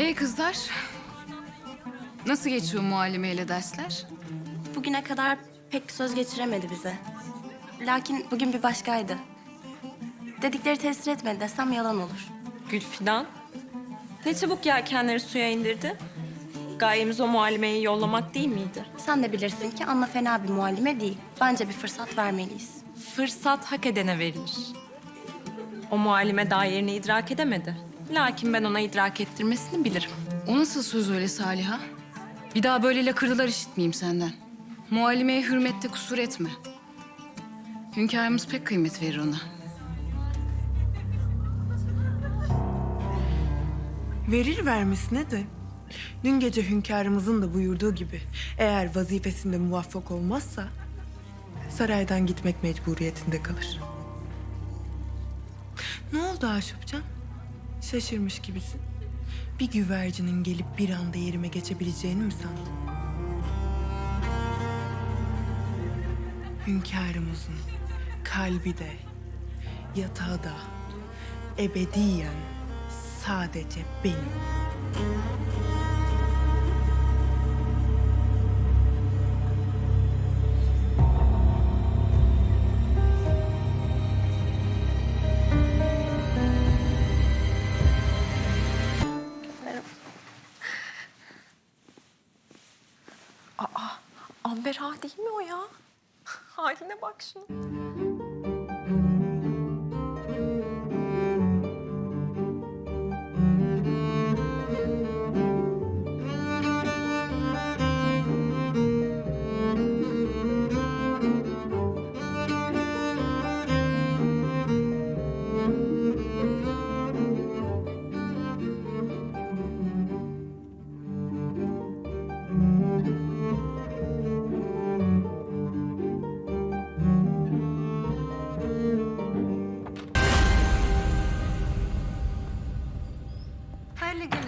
Ee kızlar? Nasıl geçiyor muallimeyle dersler? Bugüne kadar pek söz geçiremedi bize. Lakin bugün bir başkaydı. Dedikleri tesir etmedi desem yalan olur. Gülfidan. Ne çabuk yelkenleri suya indirdi. Gayemiz o muallimeyi yollamak değil miydi? Sen de bilirsin ki Anna fena bir muallime değil. Bence bir fırsat vermeliyiz. Fırsat hak edene verilir. O muallime daha yerini idrak edemedi. Lakin ben ona idrak ettirmesini bilirim. O nasıl söz öyle Saliha? Bir daha böyle lakırdılar işitmeyeyim senden. Muallimeye hürmette kusur etme. Hünkârımız pek kıymet verir ona. Verir vermesine de dün gece hünkârımızın da buyurduğu gibi eğer vazifesinde muvaffak olmazsa saraydan gitmek mecburiyetinde kalır. Ne oldu Aşıpcan? Şaşırmış gibisin. Bir güvercinin gelip bir anda yerime geçebileceğini mi sandın? Hünkârımızın kalbi de, yatağı da ebediyen sadece benim. Amber Ağa değil mi o ya? Haline bak şunu.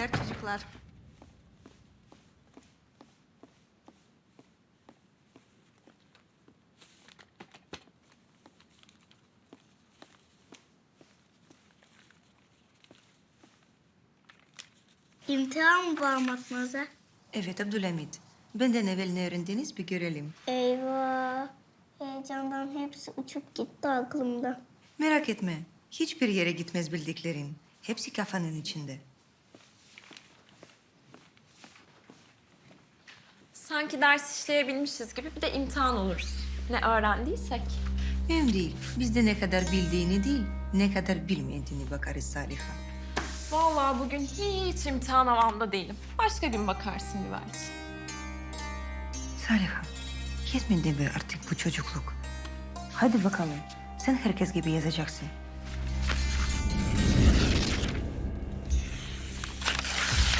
Günler çocuklar. İmtihan mı var Matmazel? Evet Abdülhamit. Benden evvel ne öğrendiniz bir görelim. Eyvah. Heyecandan hepsi uçup gitti aklımda. Merak etme. Hiçbir yere gitmez bildiklerin. Hepsi kafanın içinde. Sanki ders işleyebilmişiz gibi bir de imtihan oluruz. Ne öğrendiysek. Mühim değil. Bizde ne kadar bildiğini değil, ne kadar bilmediğini bakarız Saliha. Vallahi bugün hiç imtihan havamda değilim. Başka gün bakarsın belki. Saliha, yetmedi mi artık bu çocukluk? Hadi bakalım. Sen herkes gibi yazacaksın.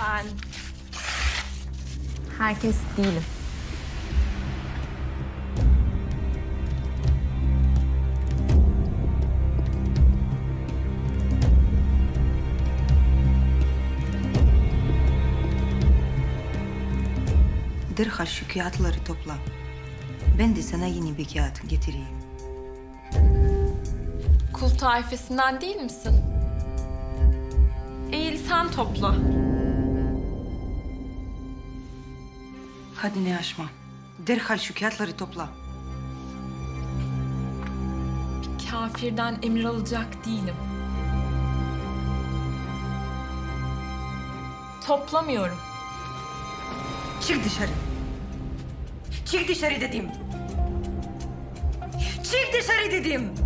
Ben herkes değilim. Derhal şu kağıtları topla. Ben de sana yeni bir kağıt getireyim. Kul taifesinden değil misin? Eğil sen topla. Hadi ne aşma. Derhal şu kağıtları topla. Kafirden emir alacak değilim. Toplamıyorum. Çık dışarı. Çık dışarı dedim. Çık dışarı dedim.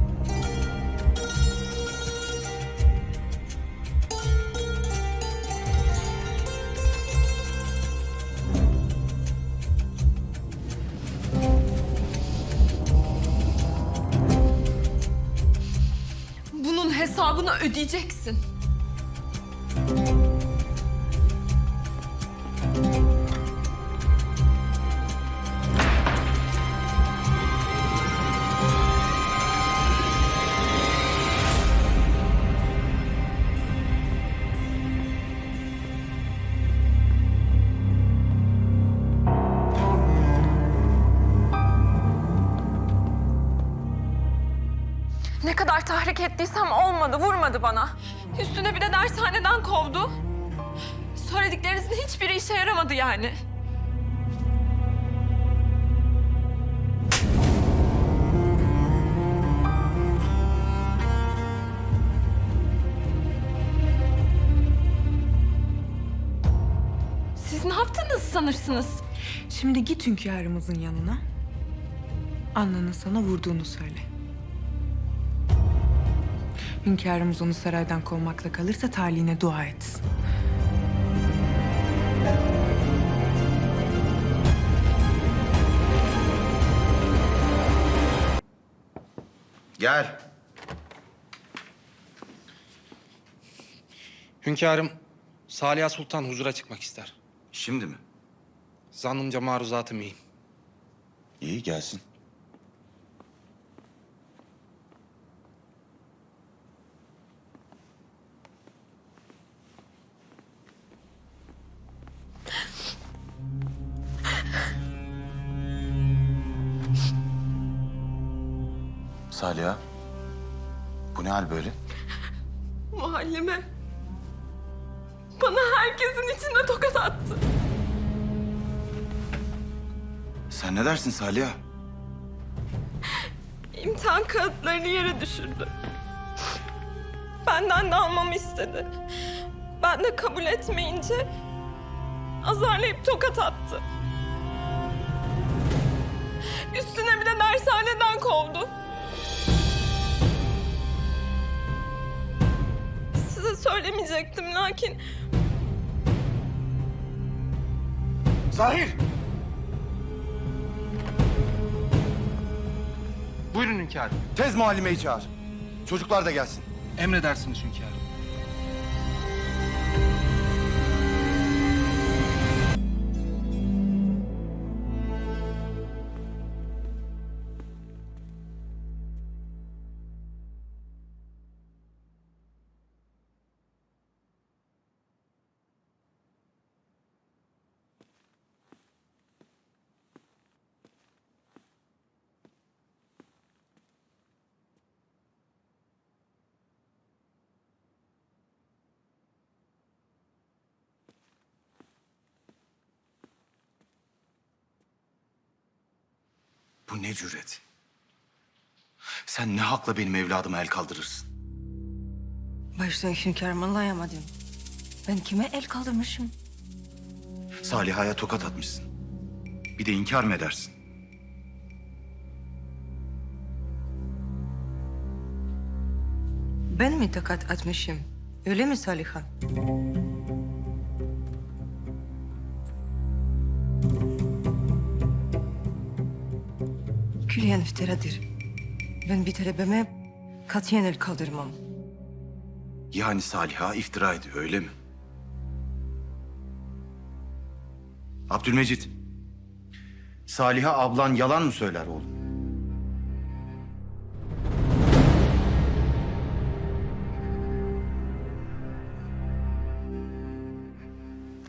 Ödeyeceksin. Tahrik ettiysem olmadı, vurmadı bana. Üstüne bir de dershaneden kovdu. Söylediklerinizin hiçbiri işe yaramadı yani. Siz ne yaptınız sanırsınız? Şimdi git hünkârımızın yanına. Anna'nın sana vurduğunu söyle. Hünkârımız onu saraydan kovmakla kalırsa talihine dua etsin. Gel. Hünkârım, Saliha Sultan huzura çıkmak ister. Şimdi mi? Zannımca maruzatı mühim. İyi gelsin. Saliha. Bu ne hal böyle? Muhallime. Bana herkesin içinde tokat attı. Sen ne dersin Saliha? İmtihan kağıtlarını yere düşürdü. Benden de almamı istedi. Ben de kabul etmeyince azarlayıp tokat attı. Üstüne bir de dershaneden kovdu. Söylemeyecektim lakin Zahir! Buyurun hünkârım. Tez muallimeyi çağır. Çocuklar da gelsin. Emredersiniz hünkârım. Ne cüret? Sen ne hakla benim evladıma el kaldırırsın? Başta hünkârım anlayamadım. Ben kime el kaldırmışım? Saliha'ya tokat atmışsın. Bir de inkar mı edersin? Ben mi takat atmışım? Öyle mi Saliha? Külliyen iftiradır. Ben bir talebeme katiyen el kaldırmam. Yani Saliha iftira ediyor öyle mi? Abdülmecit. Saliha ablan yalan mı söyler oğlum?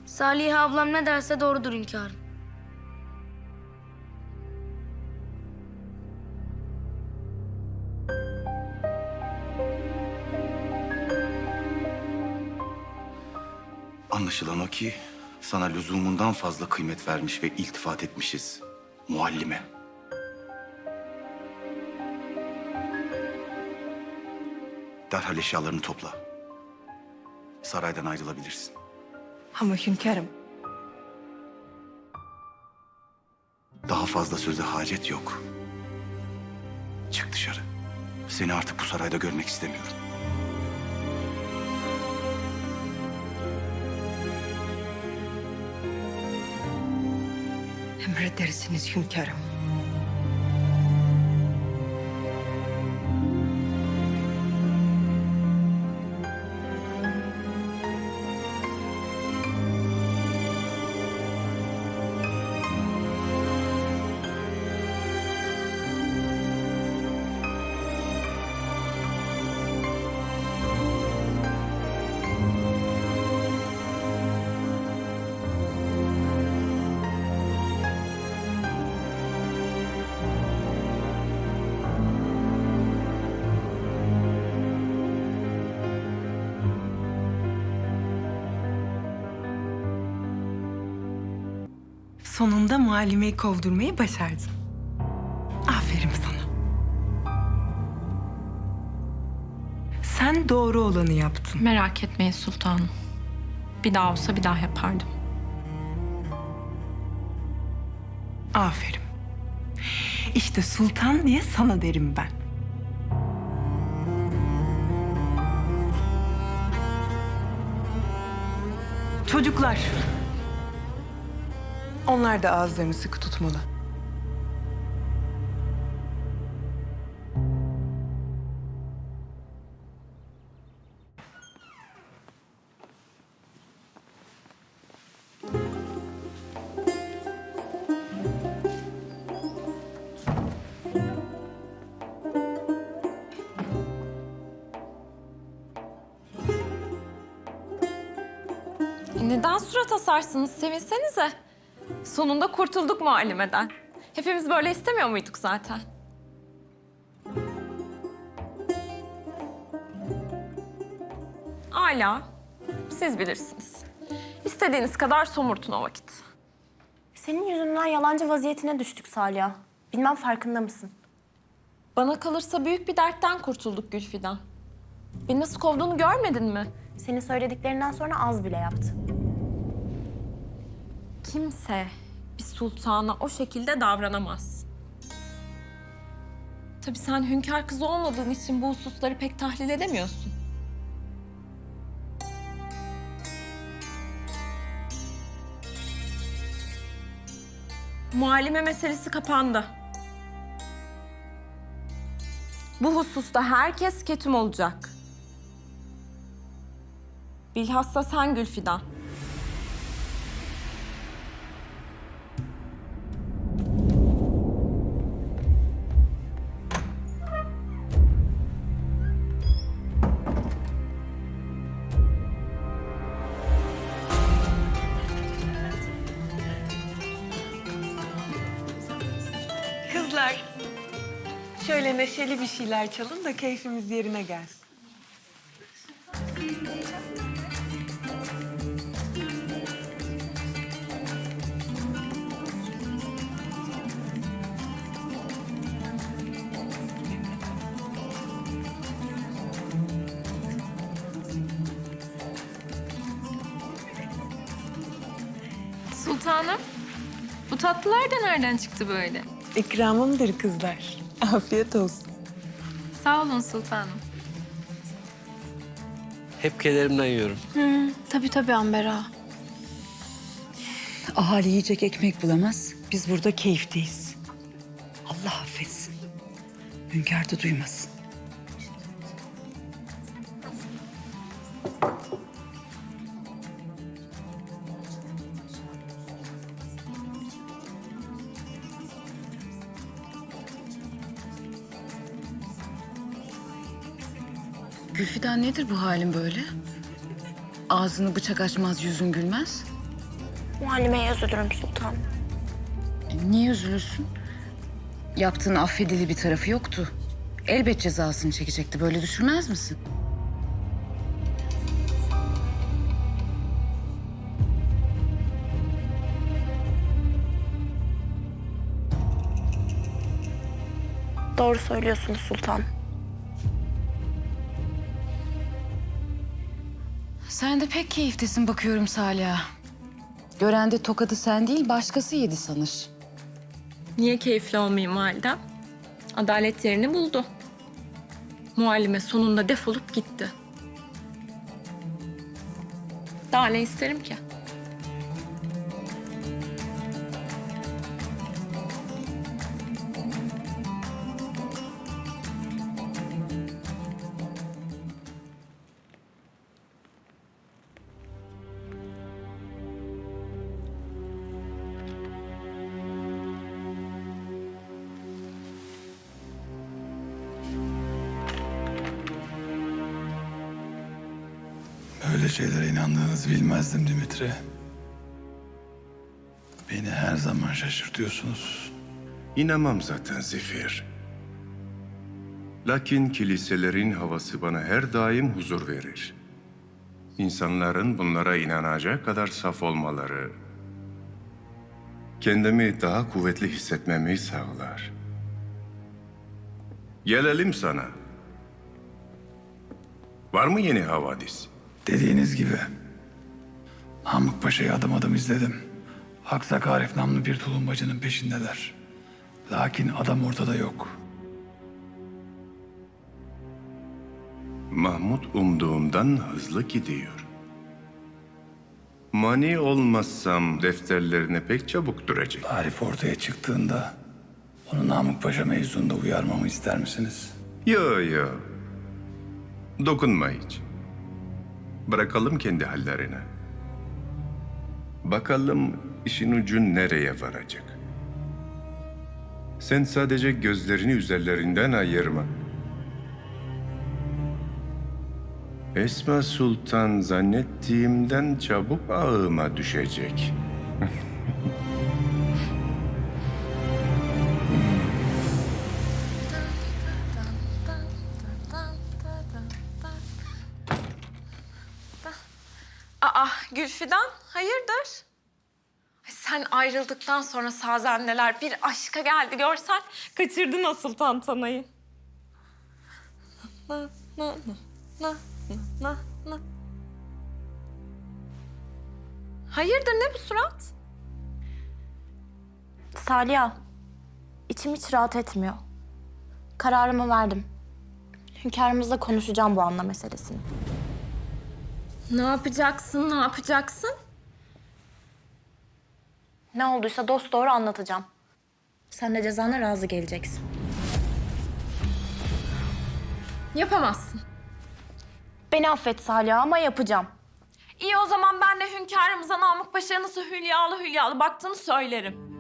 Saliha ablam ne derse doğrudur hünkârım. Anlaşılan o ki sana lüzumundan fazla kıymet vermiş ve iltifat etmişiz. Muallime. Derhal eşyalarını topla. Saraydan ayrılabilirsin. Ama hünkârım, Daha fazla söze hacet yok. Çık dışarı. Seni artık bu sarayda görmek istemiyorum. Emredersiniz hünkârım. Sonunda muallimeyi kovdurmayı başardın. Aferin sana. Sen doğru olanı yaptın. Merak etmeyin sultanım. Bir daha olsa bir daha yapardım. Aferin. İşte sultan diye sana derim ben. Çocuklar. Onlar da ağızlarını sıkı tutmalı. E neden surat asarsınız? Sevinsenize. Sonunda kurtulduk muallimeden. Hepimiz böyle istemiyor muyduk zaten? Hala. Siz bilirsiniz. İstediğiniz kadar somurtun o vakit. Senin yüzünden yalancı vaziyetine düştük Saliha. Bilmem farkında mısın? Bana kalırsa büyük bir dertten kurtulduk Gülfidan. Beni nasıl kovduğunu görmedin mi? Senin söylediklerinden sonra az bile yaptı. Kimse bir sultana o şekilde davranamaz. Tabii sen hünkâr kızı olmadığın için bu hususları pek tahlil edemiyorsun. Muallime meselesi kapandı. Bu hususta herkes ketum olacak. Bilhassa sen Gülfidan. Neşeli bir şeyler çalın da keyfimiz yerine gelsin. Sultanım, bu tatlılar da nereden çıktı böyle? İkramımdır kızlar. Afiyet olsun. Sağ olun sultanım. Hep kederimden yiyorum. Tabii tabii Amber ağa. Ahali yiyecek ekmek bulamaz. Biz burada keyifteyiz. Allah affetsin. Hünkâr da duymasın. Gülfidan nedir bu halin böyle? Ağzını bıçak açmaz, yüzün gülmez. Muallimeye üzülürüm sultan. E, niye üzülürsün? Yaptığın affedili bir tarafı yoktu. Elbet cezasını çekecekti. Böyle düşünmez misin? Doğru söylüyorsunuz sultan. Sen de pek keyiftesin bakıyorum Salih'a. Gören de tokadı sen değil başkası yedi sanır. Niye keyifli olmayayım validem? Adalet yerini buldu. Muallime sonunda defolup gitti. Daha ne isterim ki? İnandığınızı bilmezdim Dimitri. Beni her zaman şaşırtıyorsunuz. İnanmam zaten Zifir. Lakin kiliselerin havası bana her daim huzur verir. İnsanların bunlara inanacak kadar saf olmaları kendimi daha kuvvetli hissetmemi sağlar. Gelelim sana. Var mı yeni havadis? Dediğiniz gibi. Namık Paşa'yı adım adım izledim. Haksak Arif namlı bir tulumbacının peşindeler. Lakin adam ortada yok. Mahmut umduğumdan hızlı gidiyor. Mani olmazsam defterlerine pek çabuk duracak. Arif ortaya çıktığında onu Namık Paşa mevzunda uyarmamı ister misiniz? Yo yo. Dokunma hiç. Bırakalım kendi hallerine. Bakalım işin ucu nereye varacak. Sen sadece gözlerini üzerlerinden ayırma. Esma Sultan zannettiğimden çabuk ağıma düşecek. Sen ayrıldıktan sonra sazendeler bir aşka geldi görsen kaçırdın asıl tantanayı. Na, na, na, na, na, na. Hayırdır ne bu surat? Saliha, içim hiç rahat etmiyor. Kararımı verdim. Hünkârımızla konuşacağım bu anla meselesini. Ne yapacaksın, ne yapacaksın? Ne olduysa dost doğru anlatacağım. Sen de cezana razı geleceksin. Yapamazsın. Beni affet Saliha ama yapacağım. İyi o zaman ben de hünkârımıza Namık Paşa'ya nasıl hülyalı hülyalı baktığını söylerim.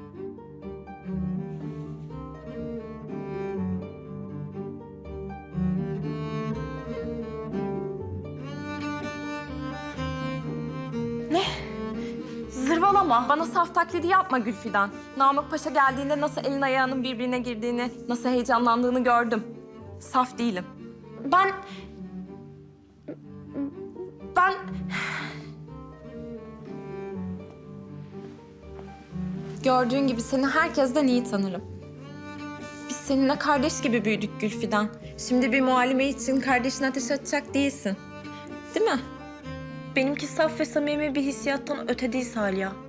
Zırvalama. Bana saf taklidi yapma Gülfidan. Namık Paşa geldiğinde nasıl elin ayağının birbirine girdiğini, nasıl heyecanlandığını gördüm. Saf değilim. Ben... Ben... Gördüğün gibi seni herkesten iyi tanırım. Biz seninle kardeş gibi büyüdük Gülfidan. Şimdi bir muallime için kardeşine ateş atacak değilsin. Değil mi? Benimki saf ve samimi bir hissiyattan öte değil Saliha.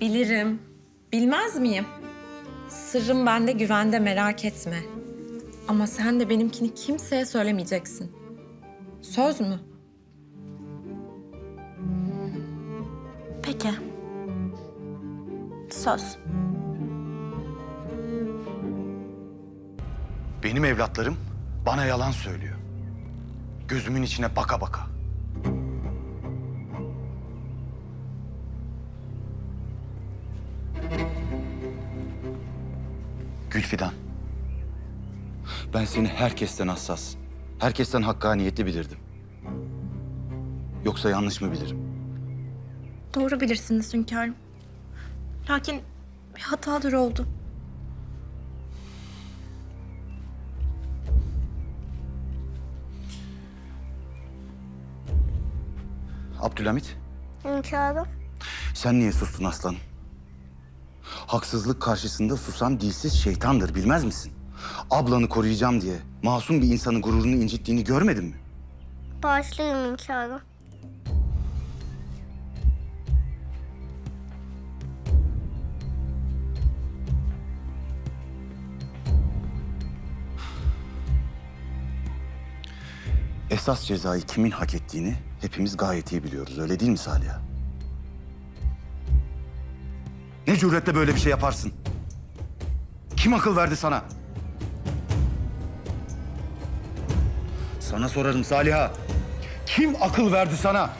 Bilirim. Bilmez miyim? Sırrım bende güvende merak etme. Ama sen de benimkini kimseye söylemeyeceksin. Söz mü? Peki. Söz. Benim evlatlarım bana yalan söylüyor. Gözümün içine baka baka. Gülfidan. Ben seni herkesten hassas, herkesten hakkaniyetli bilirdim. Yoksa yanlış mı bilirim? Doğru bilirsiniz hünkârım. Lakin bir hatadır oldu. Abdülhamit, Hünkârım. sen niye sustun aslanım? Haksızlık karşısında susan dilsiz şeytandır, bilmez misin? Ablanı koruyacağım diye masum bir insanın gururunu incittiğini görmedin mi? Bağışlayın hünkârım. Esas cezayı kimin hak ettiğini hepimiz gayet iyi biliyoruz. Öyle değil mi Saliha? Ne cüretle böyle bir şey yaparsın? Kim akıl verdi sana? Sana sorarım Saliha. Kim akıl verdi sana?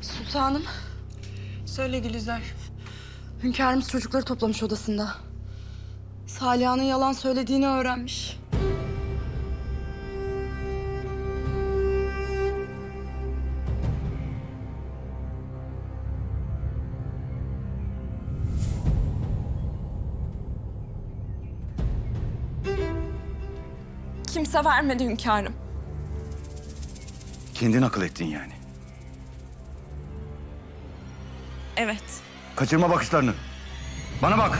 Sultanım. Söyle Gülizar. Hünkârımız çocukları toplamış odasında. Saliha'nın yalan söylediğini öğrenmiş. Kimse vermedi hünkârım. Kendin akıl ettin yani. Evet. Kaçırma bakışlarını. Bana bak.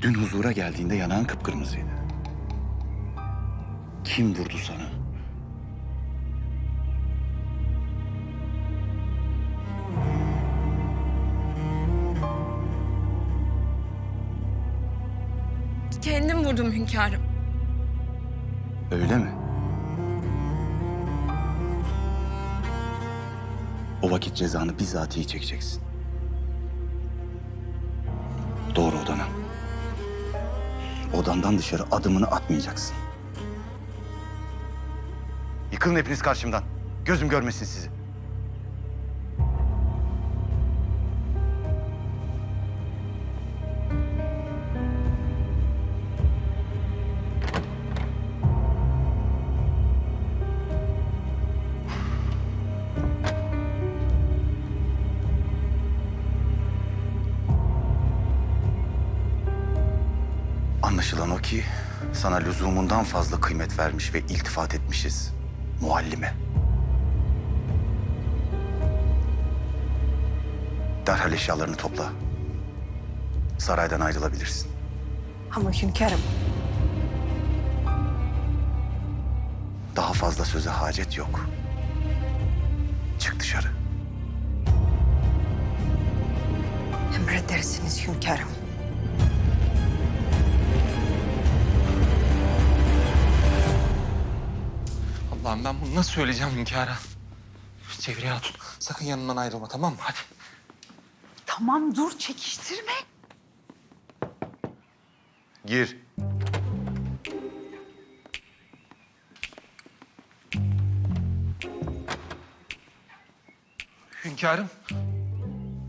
Dün huzura geldiğinde yanağın kıpkırmızıydı. Kim vurdu sana? Kendim vurdum hünkârım. Öyle mi? O vakit cezanı bizatihi çekeceksin. Doğru odana. Odandan dışarı adımını atmayacaksın. Yıkılın hepiniz karşımdan. Gözüm görmesin sizi. Sana lüzumundan fazla kıymet vermiş ve iltifat etmişiz. Muallime. Derhal eşyalarını topla. Saraydan ayrılabilirsin. Ama hünkârım, Daha fazla söze hacet yok. Çık dışarı. emredersiniz hünkârım. Allah'ım ben bunu nasıl söyleyeceğim hünkâra? Cevriye Hatun sakın yanından ayrılma tamam mı? Hadi. Tamam dur çekiştirme. Gir. Hünkârım.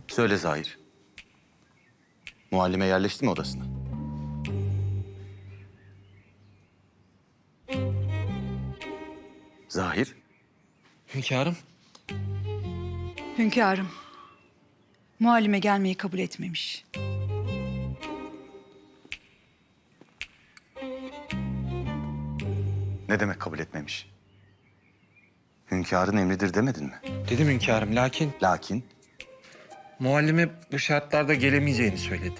Söyle Zahir. Muallime yerleşti mi odasına? Zahir. Hünkârım. Hünkârım, muallime gelmeyi kabul etmemiş. Ne demek kabul etmemiş? Hünkârın emridir demedin mi? Dedim hünkârım lakin Lakin muallime bu şartlarda gelemeyeceğini söyledi.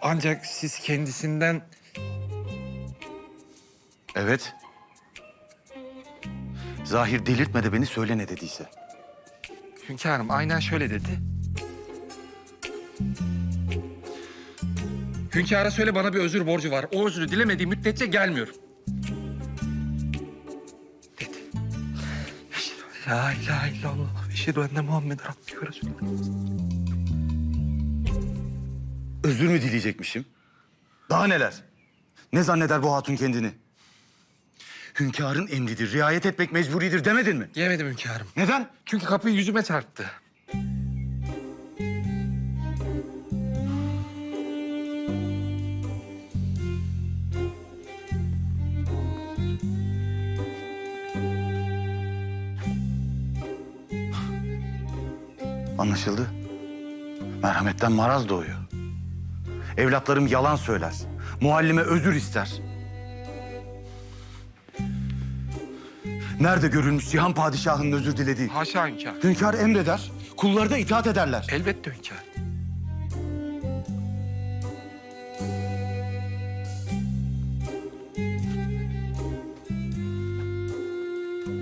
Ancak siz kendisinden evet. Zahir delirtme de beni söyle ne dediyse. hünkârım aynen şöyle dedi. Hünkâra söyle bana bir özür borcu var. O özrü dilemediği müddetçe gelmiyorum. Dedi. Eşhedü en La ilahe illallah. Eşhedü enne Muhammed Rabbike Resulullah. Özür mü dileyecekmişim? Daha neler? Ne zanneder bu hatun kendini? Hünkârın emridir, riayet etmek mecburidir demedin mi? Diyemedim hünkârım. Neden? Çünkü kapıyı yüzüme çarptı. Anlaşıldı. Merhametten maraz doğuyor. Evlatlarım yalan söyler. Muallime özür ister. Nerede görülmüş Cihan Padişahı'nın özür dilediği? Haşa hünkârım. Hünkâr emreder, kulları da itaat ederler. Elbette hünkârım.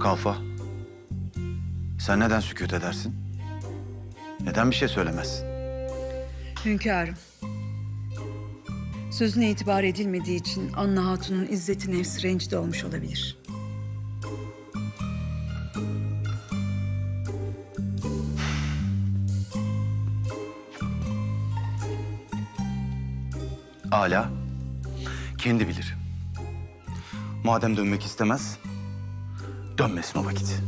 Kalfa, sen neden sükût edersin? Neden bir şey söylemezsin? Hünkârım, sözüne itibar edilmediği için Anna Hatun'un izzeti nefsi rencide olmuş olabilir. Ala, kendi bilir. Madem dönmek istemez, dönmesin o vakit.